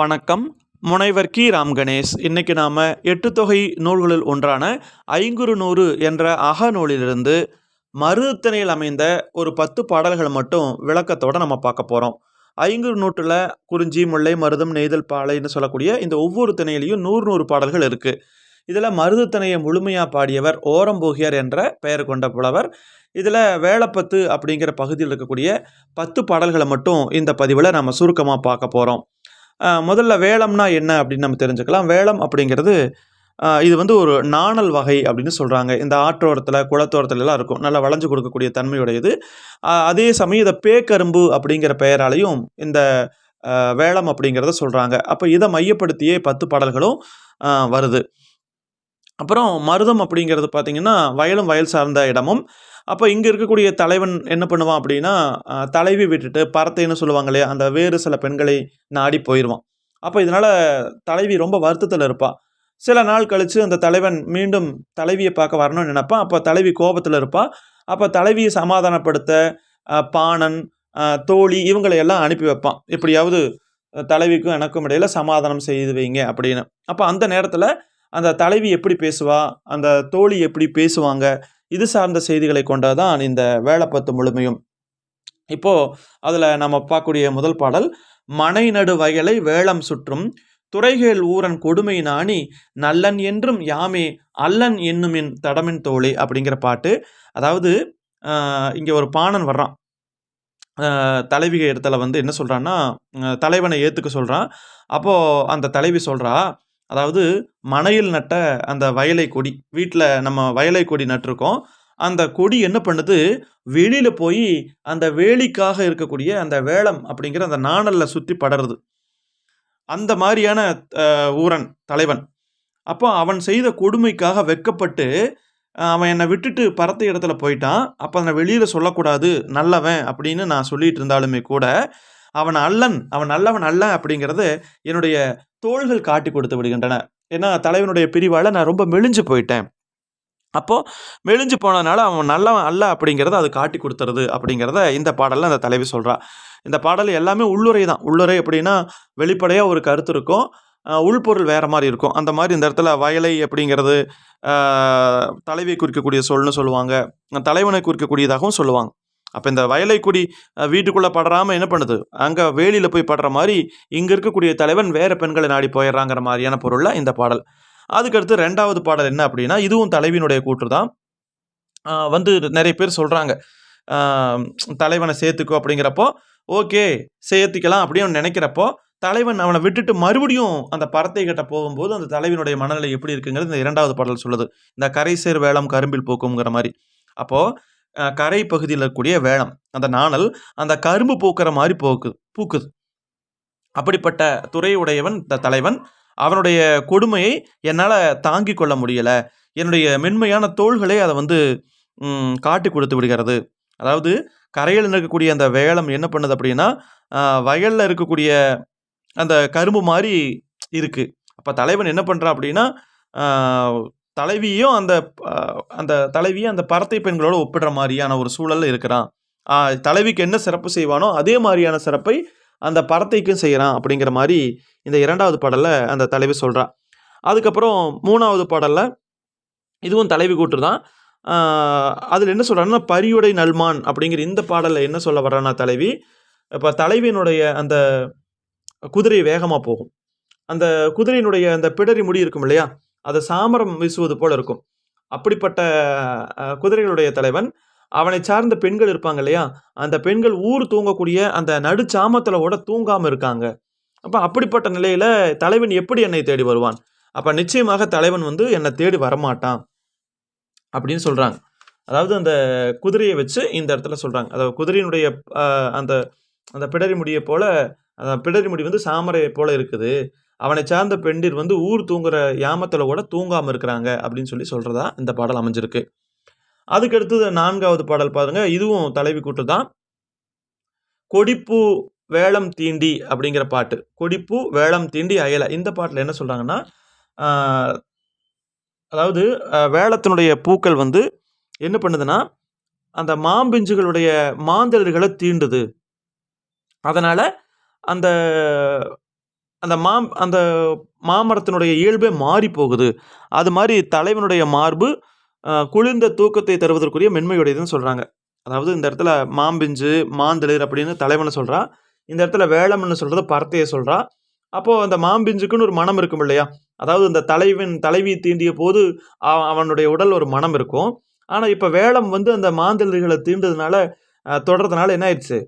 வணக்கம். முனைவர் கி. ராம் கணேஷ். இன்னைக்கு நாம் எட்டு தொகை நூல்களில் ஒன்றான ஐங்குறு நூறு என்ற அகநூலிலிருந்து மருதத்திணையில் அமைந்த ஒரு பத்து பாடல்கள் மட்டும் விளக்கத்தோடு நம்ம பார்க்க போகிறோம் ஐங்குறு நூற்றில் குறிஞ்சி முல்லை மருதம் நெய்தல் பாலைன்னு சொல்லக்கூடிய இந்த ஒவ்வொரு திணையிலையும் நூறு நூறு பாடல்கள் இருக்குது இதில் மருதத்திணையை முழுமையாக பாடியவர் ஓரம்போகியார் என்ற பெயர் கொண்ட புலவர். இதில் வேலப்பத்து அப்படிங்கிற பகுதியில் இருக்கக்கூடிய பத்து பாடல்களை மட்டும் இந்த பதிவில் நம்ம சுருக்கமாக பார்க்க போகிறோம் முதல்ல வேலம்னா என்ன அப்படின்னு நம்ம தெரிஞ்சுக்கலாம். வேலம் அப்படிங்கிறது இது வந்து ஒரு நாணல் வகை அப்படின்னு சொல்கிறாங்க இந்த ஆற்றோரத்தில் குளத்தோரத்துல எல்லாம் இருக்கும். நல்லா வளைஞ்சு கொடுக்கக்கூடிய தன்மையுடையது. அதே சமயம் இதை பேக்கரும்பு அப்படிங்கிற பெயராலையும் இந்த வேளம் அப்படிங்கிறத சொல்கிறாங்க அப்போ இதை மையப்படுத்தியே பத்து பாடல்களும் வருது. அப்புறம் மருதம் அப்படிங்கிறது பார்த்திங்கன்னா வயலும் வயல் சார்ந்த இடமும் அப்போ இங்கே இருக்கக்கூடிய தலைவன் என்ன பண்ணுவான் அப்படின்னா தலைவி விட்டுட்டு பறத்தைன்னு சொல்லுவாங்க இல்லையா அந்த வேறு சில பெண்களை நாடி போயிடுவான் அப்போ இதனால் தலைவி ரொம்ப வருத்தத்தில் இருப்பாள் சில நாள் கழித்து அந்த தலைவன் மீண்டும் தலைவியை பார்க்க வரணும்னு நினைப்பான். அப்போ தலைவி கோபத்தில் இருப்பாள் அப்போ தலைவியை சமாதானப்படுத்த பாணன் தோழி இவங்களை எல்லாம் அனுப்பி வைப்பான். எப்படியாவது தலைவிக்கும் எனக்கும் இடையில சமாதானம் செய்து வைங்க அப்படின்னு. அப்போ அந்த நேரத்தில் அந்த தலைவி எப்படி பேசுவா? அந்த தோழி எப்படி பேசுவாங்க? இது சார்ந்த செய்திகளை கொண்டதான் இந்த வேலைப்பத்து முழுமையும். இப்போ அதில் நம்ம பார்க்கக்கூடிய முதல் பாடல் மனை நடு வயலை வேளம் சுற்றும் துறைகேள் ஊரன் கொடுமை நாணி நல்லன் என்றும் யாமே அல்லன் என்னுமின் தடமின் தோழி அப்படிங்கிற பாட்டு. அதாவது இங்கே ஒரு பாணன் வர்றான். ஆஹ் தலைவிக இடத்துல வந்து என்ன சொல்கிறான்னா தலைவனை ஏற்றுக்க சொல்கிறான் அப்போது அந்த தலைவி சொல்கிறா அதாவது மனையில் நட்ட அந்த வயலை கொடி. வீட்டில் நம்ம வயலை கொடி நட்டிருக்கோம். அந்த கொடி என்ன பண்ணுது? வெளியில் போய் அந்த வேலிக்காக இருக்கக்கூடிய அந்த வேளம் அப்படிங்கிற அந்த நாணலில் சுற்றி படருது அந்த மாதிரியான ஊரன் தலைவன். அப்போ அவன் செய்த கொடுமைக்காக வெக்கப்பட்டு அவன் என்னை விட்டுட்டு பறத்த இடத்துல போயிட்டான். அப்போ அதை வெளியில் சொல்லக்கூடாது நல்லவன் அப்படின்னு நான் சொல்லிட்டு இருந்தாலுமே கூட அவன் அல்லன் அவன் நல்லவன் அல்ல அப்படிங்கிறது என்னுடைய தோள்கள் காட்டி கொடுத்து விடுகின்றன. ஏன்னா தலைவனுடைய பிரிவால் நான் ரொம்ப மெலிஞ்சு போயிட்டேன். அப்போது மெலிஞ்சு போனதுனால அவன் நல்லவன் அல்ல அப்படிங்கிறத அது காட்டி கொடுத்துறது அப்படிங்கிறத இந்த பாடலில் அந்த தலைவி சொல்கிறா இந்த பாடல் எல்லாமே உள்ளுரை தான். உள்ளுரை அப்படின்னா வெளிப்படையாக ஒரு கருத்து இருக்கும். உள்பொருள் வேறு மாதிரி இருக்கும். அந்த மாதிரி இந்த இடத்துல வயலை அப்படிங்கிறது தலைவியை குறிக்கக்கூடிய சொல்னு சொல்லுவாங்க. தலைவனை குறிக்கக்கூடியதாகவும் சொல்லுவாங்க. அப்போ இந்த வயலை கொடி வீட்டுக்குள்ளே படராமல் என்ன பண்ணுது? அங்கே வேலியில் போய் படுற மாதிரி இங்கே இருக்கக்கூடிய தலைவன் வேறு பெண்களை நாடி போயிடுறாங்கிற மாதிரியான பொருளில் இந்த பாடல். அதுக்கடுத்து ரெண்டாவது பாடல் என்ன அப்படின்னா இதுவும் தலைவியினுடைய கூற்று தான். வந்து நிறைய பேர் சொல்கிறாங்க தலைவனை சேர்த்துக்கோ அப்படிங்கிறப்போ ஓகே சேர்த்துக்கலாம் அப்படின்னு நினைக்கிறப்போ தலைவன் அவனை விட்டுட்டு மறுபடியும் அந்த பறத்தை கிட்ட போகும்போது அந்த தலைவனுடைய மனநிலை எப்படி இருக்குங்கிறது இந்த இரண்டாவது பாடல் சொல்லுது. இந்த கரை சேர் வேளம் கரும்பில் போக்குங்கிற மாதிரி. அப்போது கரை பகுதியில் இருக்கக்கூடிய வேளம் அந்த நாணல் அந்த கரும்பு பூக்கிற மாதிரி போக்குது பூக்குது. அப்படிப்பட்ட துறையுடையவன் இந்த தலைவன் அவனுடைய கொடுமையை என்னால் தாங்கி கொள்ள முடியலை. என்னுடைய மென்மையான தோள்களே அதை வந்து காட்டி கொடுத்து விடுகிறது. அதாவது கரையில் இருக்கக்கூடிய அந்த வேளம் என்ன பண்ணுது அப்படின்னா வயலில் இருக்கக்கூடிய அந்த கரும்பு மாதிரி இருக்குது அப்போ தலைவன் என்ன பண்ணுறான் அப்படின்னா தலைவியும் அந்த அந்த தலைவியை அந்த பறத்தை பெண்களோட ஒப்பிடுற மாதிரியான ஒரு சூழலில் இருக்கிறான். தலைவிக்கு என்ன சிறப்பு செய்வானோ அதே மாதிரியான சிறப்பை அந்த பறத்தைக்கும் செய்கிறான் அப்படிங்கிற மாதிரி இந்த இரண்டாவது பாடலில் அந்த தலைவி சொல்கிறா அதுக்கப்புறம் மூணாவது பாடலில் இதுவும் தலைவி கூட்டு தான் அதில் என்ன சொல்கிறாங்கன்னா பரியுடை நல்மான் அப்படிங்கிற இந்த பாடலில் என்ன சொல்ல வர்றான்னா தலைவி இப்போ தலைவியினுடைய அந்த குதிரை வேகமாக போகும். அந்த குதிரையினுடைய அந்த பிடரி முடி இருக்கும் இல்லையா? அதை சாமரம் வீசுவது போல இருக்கும். அப்படிப்பட்ட குதிரைகளுடைய தலைவன் அவனை சார்ந்த பெண்கள் இருப்பாங்க இல்லையா? அந்த பெண்கள் ஊர் தூங்கக்கூடிய அந்த நடுச்சாமத்தில் கூட தூங்காமல் இருக்காங்க. அப்போ அப்படிப்பட்ட நிலையில் தலைவன் எப்படி என்னை தேடி வருவான்? அப்போ நிச்சயமாக தலைவன் வந்து என்னை தேடி வரமாட்டான் அப்படின்னு சொல்கிறாங்க அதாவது அந்த குதிரையை வச்சு இந்த இடத்துல சொல்கிறாங்க அதாவது குதிரையினுடைய அந்த அந்த பிடரி முடியை போல் அந்த பிடரி முடி வந்து சாமரை போல் இருக்குது. அவனை சார்ந்த பெண்டிர் வந்து ஊர் தூங்குற யாமத்தில் கூட தூங்காமல் இருக்கிறாங்க அப்படின்னு சொல்லி சொல்கிறதா இந்த பாடல் அமைஞ்சிருக்கு. அதுக்கடுத்தது நான்காவது பாடல் பாருங்க. இதுவும் தலைவி கூட்டு தான். கொடிப்பூ வேளம் தீண்டி அப்படிங்கிற பாட்டு. கொடிப்பூ வேளம் தீண்டி அயலை. இந்த பாட்டில் என்ன சொல்கிறாங்கன்னா அதாவது வேளத்தினுடைய பூக்கள் வந்து என்ன பண்ணுதுன்னா அந்த மாம்பிஞ்சுகளுடைய மாந்தளிர்களை தீண்டுது. அதனால் அந்த அந்த மாம் அந்த மாமரத்தினுடைய இயல்பே மாறி போகுது அது மாதிரி தலைவனுடைய மார்பு குளிர்ந்த தூக்கத்தை தருவதற்குரிய மென்மையுடையதுன்னு சொல்கிறாங்க அதாவது இந்த இடத்துல மாம்பிஞ்சு மாந்தளிர் அப்படின்னு தலைவனை சொல்கிறா இந்த இடத்துல வேளம்னு சொல்கிறது பரத்தையை சொல்கிறா அப்போது அந்த மாம்பிஞ்சுக்குன்னு ஒரு மனம் இருக்கும் இல்லையா? அதாவது இந்த தலைவன் தலைவி தீண்டிய போது அவ- அவனுடைய உடல் ஒரு மனம் இருக்கும். ஆனால் இப்போ வேளம் வந்து அந்த மாந்தளிர்களை தீண்டதுனால தொடர்றதுனால என்ன ஆயிடுச்சு?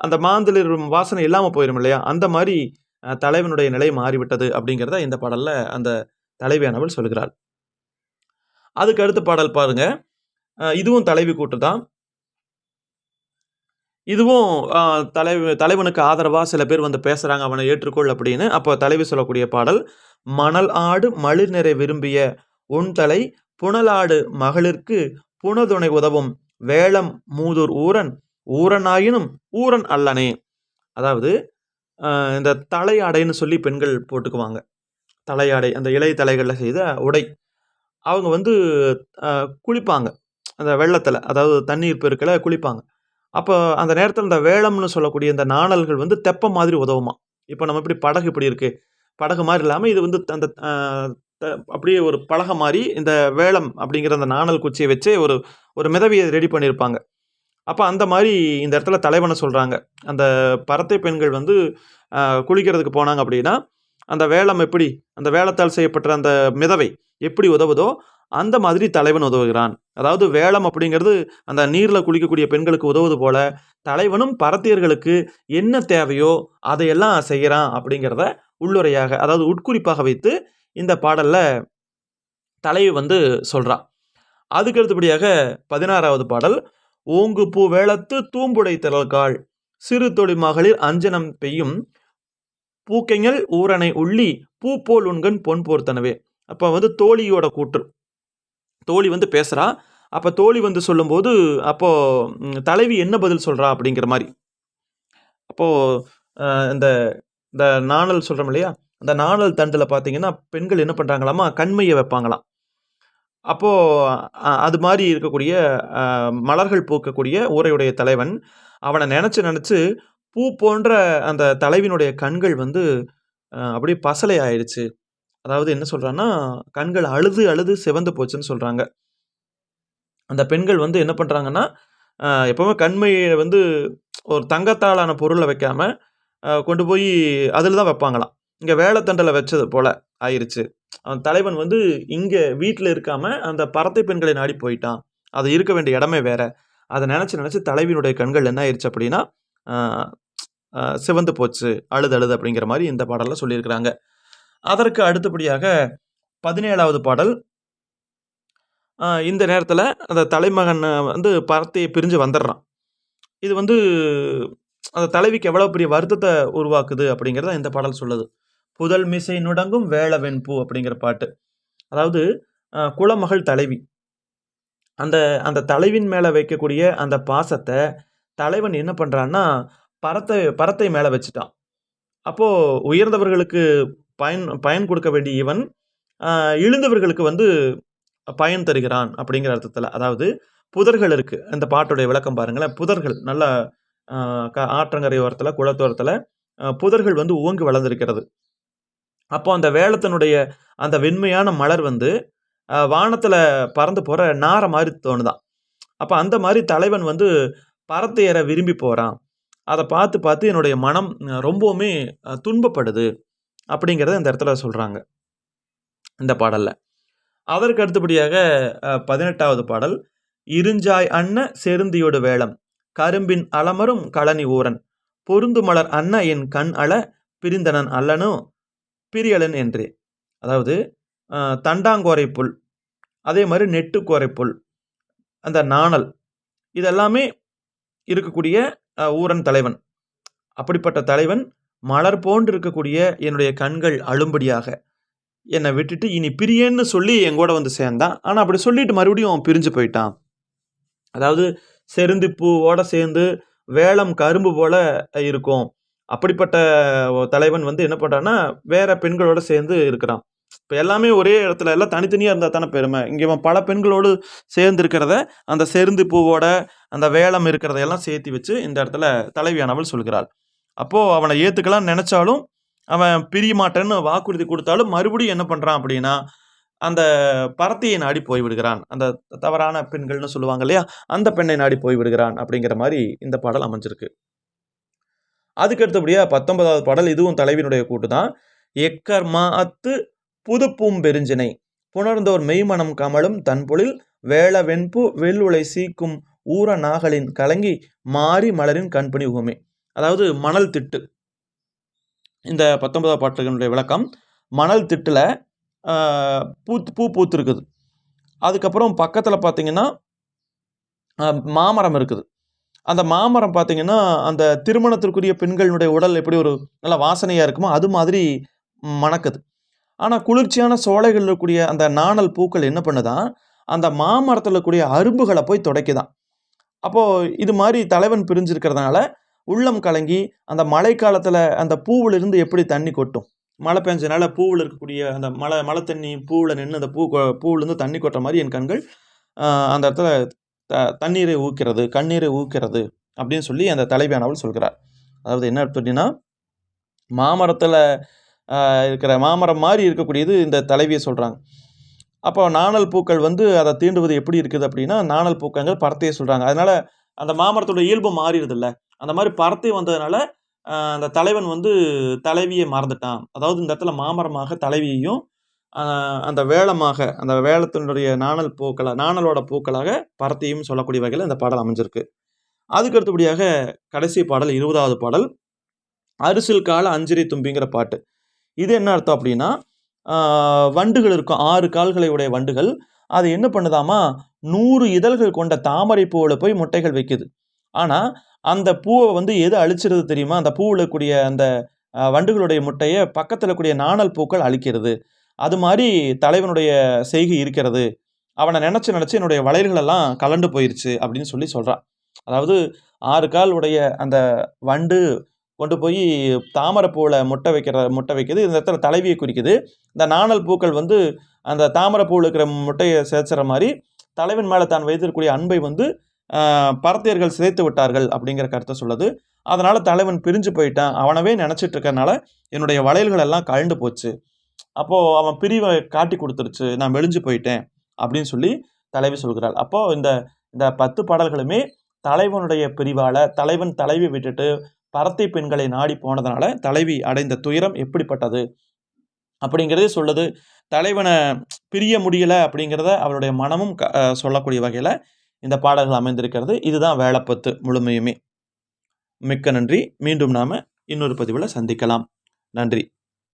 அந்த மாந்தளிர் வாசனை இல்லாமல் போயிடும் இல்லையா? அந்த மாதிரி தலைவனுடைய நிலை மாறிவிட்டது அப்படிங்கிறத இந்த பாடலில் அந்த தலைவியானவள் சொல்கிறாள் அதுக்கு அடுத்த பாடல் பாருங்க. இதுவும் தலைவி கூட்டு தான். இதுவும் அஹ், தலைவ தலைவனுக்கு ஆதரவாக சில பேர் வந்து பேசுகிறாங்க அவனை ஏற்றுக்கொள் அப்படின்னு. அப்போ தலைவி சொல்லக்கூடிய பாடல் மணல் ஆடு மளிர் நிறை விரும்பிய உன் தலை புனலாடு மகளிர்க்கு புனதுணை உதவும் வேளம் மூதூர் ஊரன் ஊரனாயினும் ஊரன் அல்லனே. அதாவது இந்த தலையாடைன்னு சொல்லி பெண்கள் போட்டுக்குவாங்க. தலையாடை அந்த இலை தலைகளில் செய்த உடை. அவங்க வந்து குளிப்பாங்க. அந்த வெள்ளத்தில் அதாவது தண்ணீர் பெருக்கில் குளிப்பாங்க. அப்போ அந்த நேரத்தில் இந்த வேளம்னு சொல்லக்கூடிய இந்த நாணல்கள் வந்து தெப்ப மாதிரி உதவுமா? இப்போ நம்ம இப்படி படகு இப்படி இருக்குது படகு மாதிரி இல்லாமல் இது வந்து அந்த த- அப்படியே ஒரு பலகை மாதிரி இந்த வேளம் அப்படிங்கிற அந்த நாணல் குச்சியை வச்சு ஒரு ஒரு மிதவியை ரெடி பண்ணியிருப்பாங்க அப்போ அந்த மாதிரி இந்த இடத்துல தலைவனை சொல்கிறாங்க அந்த பரத்தை பெண்கள் வந்து குளிக்கிறதுக்கு போனாங்க அப்படின்னா அந்த வேளம் எப்படி அந்த வேளத்தால் செய்யப்பட்ட அந்த மிதவை எப்படி உதவுதோ அந்த மாதிரி தலைவன் உதவுகிறான். அதாவது வேளம் அப்படிங்கிறது அந்த நீரில் குளிக்கக்கூடிய பெண்களுக்கு உதவுவது போல தலைவனும் பரத்தியர்களுக்கு என்ன தேவையோ அதையெல்லாம் செய்கிறான் அப்படிங்கிறத உள்ளுரையாக அதாவது உட்குறிப்பாக வைத்து இந்த பாடலில் தலைவி வந்து சொல்கிறான் அதுக்கு அடுத்தபடியாக பதினாறாவது பாடல் ஓங்கு பூ வேளத்து தூம்புடை திரள்காள். சிறு தொடி மகளிர் அஞ்சனம் பெய்யும் பூக்கைங்கள் ஊரனை உள்ளி பூ போல் உண்கன் பொன் போர்த்தனவே. அப்போ வந்து தோழியோட கூற்று. தோழி வந்து பேசுகிறா அப்போ தோழி வந்து சொல்லும்போது அப்போது தலைவி என்ன பதில் சொல்கிறா அப்படிங்கிற மாதிரி. அப்போது இந்த இந்த நாணல் சொல்கிறோம் இல்லையா? அந்த நாணல் தண்டில் பார்த்தீங்கன்னா பெண்கள் என்ன பண்ணுறாங்களாமா கண்மையை வைப்பாங்களாம். அப்போது அது மாதிரி இருக்கக்கூடிய மலர்கள் பூக்கக்கூடிய ஊரையுடைய தலைவன் அவனை நினச்சி நினச்சி பூ போன்ற அந்த தலைவினுடைய கண்கள் வந்து அப்படியே பசலை ஆயிடுச்சு. அதாவது என்ன சொல்கிறான்னா கண்கள் அழுது அழுது சிவந்து போச்சுன்னு சொல்கிறாங்க அந்த பெண்கள் வந்து என்ன பண்ணுறாங்கன்னா எப்போவுமே கண்மையை வந்து ஒரு தங்கத்தாலான பொருளை வைக்காமல் கொண்டு போய் அதில் தான் வைப்பாங்களாம். இங்கே வேலைத்தண்டலை வச்சது போல ஆயிடுச்சு அவன் தலைவன் வந்து இங்கே வீட்டில் இருக்காம அந்த பறத்தை பெண்களை நாடி போயிட்டான். அது இருக்க வேண்டிய இடமே வேற. அதை நினச்சி நினச்சி தலைவியினுடைய கண்கள் என்ன ஆயிடுச்சு அப்படின்னா சிவந்து போச்சு. அழுது அழுது அப்படிங்கிற மாதிரி இந்த பாடலில் சொல்லியிருக்கிறாங்க. அதற்கு அடுத்தபடியாக பதினேழாவது பாடல். இந்த நேரத்தில் அந்த தலைமகன் வந்து பறத்தையை பிரிஞ்சு வந்துடுறான். இது வந்து அந்த தலைவிக்கு எவ்வளோ பெரிய வருத்தத்தை உருவாக்குது அப்படிங்கிறத இந்த பாடல் சொல்லுது. புதல் மிசை நுடங்கும் வேள வெண்பூ அப்படிங்கிற பாட்டு. அதாவது குலமகள் தலைவி. அந்த அந்த தலைவின் மேலே வைக்கக்கூடிய அந்த பாசத்தை தலைவன் என்ன பண்ணுறான்னா பரத்தை பரத்தை மேலே வச்சுட்டான். அப்போது உயர்ந்தவர்களுக்கு பயன் பயன் கொடுக்க வேண்டிய இவன் இழுந்தவர்களுக்கு வந்து பயன் தருகிறான் அப்படிங்கிற அர்த்தத்தில். அதாவது புதர்கள் இருக்குது அந்த பாட்டுடைய விளக்கம் பாருங்களேன். புதர்கள் நல்ல க- ஆற்றங்கரை ஓரத்தில் குளத்தோரத்தில் புதர்கள் வந்து ஓங்கி வளர்ந்துருக்கிறது. அப்போ அந்த வேளத்தினுடைய அந்த வெண்மையான மலர் வந்து வானத்தில் பறந்து போகிற நாரை மாதிரி தோணுதான். அப்போ அந்த மாதிரி தலைவன் வந்து பறத்தையற விரும்பி போகிறான் அதை பார்த்து பார்த்து என்னுடைய மனம் ரொம்பவுமே துன்பப்படுது அப்படிங்கிறத இந்த இடத்துல சொல்கிறாங்க இந்த பாடலில். அதற்கு அடுத்தபடியாக பதினெட்டாவது பாடல் இருஞ்சாய் அன்ன செருந்தியோடு வேளம் கரும்பின் அலமரும் களனி ஊரன் பொருந்து மலர் அன்ன என் கண் அல பிரிந்தனன் அல்லனும் பிரியலன் என்றே. அதாவது அஹ், தண்டாங்கோரை புல் அதே மாதிரி நெட்டுக்கோரை புல் அந்த நாணல் இதெல்லாமே இருக்கக்கூடிய ஊரன் தலைவன். அப்படிப்பட்ட தலைவன் மலர் போன்று இருக்கக்கூடிய என்னுடைய கண்கள் அழும்படியாக என்னை விட்டுட்டு இனி பிரியேன்னு சொல்லி எங்கூட வந்து சேர்ந்தான். ஆனால் அப்படி சொல்லிட்டு மறுபடியும் அவன் பிரிஞ்சு போயிட்டான். அதாவது செருந்தி பூவோட சேர்ந்து வேளம் கரும்பு போல இருக்கும். அப்படிப்பட்ட தலைவன் வந்து என்ன பண்ணுறான்னா வேற பெண்களோட சேர்ந்து இருக்கிறான். இப்போ எல்லாமே ஒரே இடத்துல எல்லாம் தனித்தனியாக இருந்தால் தானே பெருமை. இங்கே இவன் பல பெண்களோடு சேர்ந்து இருக்கிறத அந்த செருந்தி பூவோட அந்த வேளம் இருக்கிறதையெல்லாம் சேர்த்து வச்சு இந்த இடத்துல தலைவியானவள் சொல்கிறாள். அப்போது அவனை ஏற்றுக்கலாம் நினச்சாலும் அவன் பிரிய மாட்டேன்னு வாக்குறுதி கொடுத்தாலும் மறுபடியும் என்ன பண்ணுறான் அப்படின்னா அந்த பரத்தையை நாடி போய்விடுகிறான் அந்த தவறான பெண்கள்னு சொல்லுவாங்க இல்லையா அந்த பெண்ணை நாடி போய்விடுகிறான் அப்படிங்கிற மாதிரி இந்த பாடல் அமைஞ்சிருக்கு. அதுக்கு அடுத்தபடியாக பத்தொன்பதாவது பாடல் இதுவும் தலைவியினுடைய கூட்டு தான் எக்கர்மா அத்து புதுப்பூம் பெருஞ்சினை. புணர்ந்தோர் மெய்மனம் கமலும் தன்பொழில் வேள வெண்பு வெள்ளுளை சீக்கும் ஊர நாகலின் கலங்கி மாறி மலரின் கண்பணி உகமே அதாவது மணல் திட்டு. இந்த பத்தொன்பதாம் பாட்டுகளுடைய விளக்கம் மணல் திட்டில் பூ பூ பூத்துருக்குது. அதுக்கப்புறம் பக்கத்தில் பார்த்தீங்கன்னா மாமரம் இருக்குது. அந்த மாமரம் பார்த்தீங்கன்னா அந்த திருமணத்திற்குரிய பெண்களுடைய உடல் எப்படி ஒரு நல்ல வாசனையாக இருக்குமோ அது மாதிரி மணக்குது. ஆனால் குளிர்ச்சியான சோலைகளில் இருக்கக்கூடிய அந்த நாணல் பூக்கள் என்ன பண்ணுதான் அந்த மாமரத்தில் இருக்கக்கூடிய அரும்புகளை போய் துடைக்குதான் அப்போது இது மாதிரி தலைவன் பிரிஞ்சிருக்கிறதுனால உள்ளம் கலங்கி அந்த மழை காலத்தில் அந்த பூவிலிருந்து எப்படி தண்ணி கொட்டும்? மழை பெஞ்சனால பூவில் இருக்கக்கூடிய அந்த மழை மழை தண்ணி பூவில் நின்று அந்த பூ பூவிலேருந்து தண்ணி கொட்டுற மாதிரி என் கண்கள் அந்த இடத்துல த தண்ணீரை ஊக்கிறது கண்ணீரை ஊக்கிறது அப்படின்னு சொல்லி அந்த தலைவியானவள் சொல்கிறார். அதாவது என்ன அப்படின்னா மாமரத்தில் இருக்கிற மாமரம் மாதிரி இருக்கக்கூடியது இந்த தலைவியை சொல்கிறாங்க அப்போ நாணல் பூக்கள் வந்து அதை தீண்டுவது எப்படி இருக்குது அப்படின்னா நாணல் பூக்கங்கள் பறத்தையை சொல்கிறாங்க அதனால் அந்த மாமரத்தோட இயல்பு மாறிடுதுல்ல. அந்த மாதிரி பறத்தை வந்ததுனால அந்த தலைவன் வந்து தலைவியை மறந்துட்டான். அதாவது இந்த இடத்துல மாமரமாக தலைவியையும் அந்த வேளமாக அந்த வேளத்தினுடைய நாணல் பூக்களாக நாணலோட பூக்களாக பறத்தையும் சொல்லக்கூடிய வகையில் இந்த பாடல் அமைஞ்சிருக்கு. அதுக்கு அடுத்தபடியாக கடைசி பாடல் இருபதாவது பாடல் அரிசில் கால அஞ்சிரி தும்பிங்கிற பாட்டு. இது என்ன அர்த்தம் அப்படின்னா வண்டுகள் இருக்கும் ஆறு கால்களை உடைய வண்டுகள் அது என்ன பண்ணுதாமா நூறு இதழ்கள் கொண்ட தாமரை பூவில் போய் முட்டைகள் வைக்குது. ஆனால் அந்த பூவை வந்து எது அழிச்சிருது தெரியுமா? அந்த பூவில் இருக்கக்கூடிய அந்த வண்டுகளுடைய முட்டையை பக்கத்தில் இருக்கக்கூடிய நாணல் பூக்கள் அழிக்கிறது. அது மாதிரி தலைவனுடைய செய்கை இருக்கிறது. அவனை நினச்சி நினச்சி என்னுடைய வளையல்களெல்லாம் கலண்டு போயிருச்சு அப்படின்னு சொல்லி சொல்கிறான் அதாவது ஆறு கால் உடைய அந்த வண்டு கொண்டு போய் தாமரைப்பூவில் முட்டை வைக்கிற முட்டை வைக்குது. இந்த இடத்துல தலைவியை குறிக்குது. இந்த நாணல் பூக்கள் வந்து அந்த தாமரைப்பூவில் இருக்கிற முட்டையை சேர்த்துற மாதிரி தலைவன் மேலே தான் வைத்திருக்கக்கூடிய அன்பை வந்து பரத்தியர்கள் சிதைத்து விட்டார்கள் அப்படிங்கிற கருத்தை சொல்லுது. அதனால் தலைவன் பிரிஞ்சு போயிட்டான். அவனவே நினச்சிட்டு இருக்கனால என்னுடைய வளையல்கள் எல்லாம் கழண்டு போச்சு. அப்போது அவன் பிரிவை காட்டி கொடுத்துருச்சு நான் மெலிஞ்சு போயிட்டேன் அப்படின்னு சொல்லி தலைவி சொல்கிறாள். அப்போது இந்த இந்த பத்து பாடல்களுமே தலைவனுடைய பிரிவால் தலைவன் தலைவி விட்டுட்டு பரத்தை பெண்களை நாடி போனதுனால தலைவி அடைந்த துயரம் எப்படிப்பட்டது? அப்படிங்கிறதே சொல்லுது. தலைவனை பிரிய முடியலை அப்படிங்கிறத அவருடைய மனமும் க- சொல்லக்கூடிய வகையில் இந்த பாடல்கள் அமைந்திருக்கிறது. இதுதான் வேலைப்பத்து முழுமையுமே. மிக்க நன்றி. மீண்டும் நாம் இன்னொரு பதிவில் சந்திக்கலாம். நன்றி.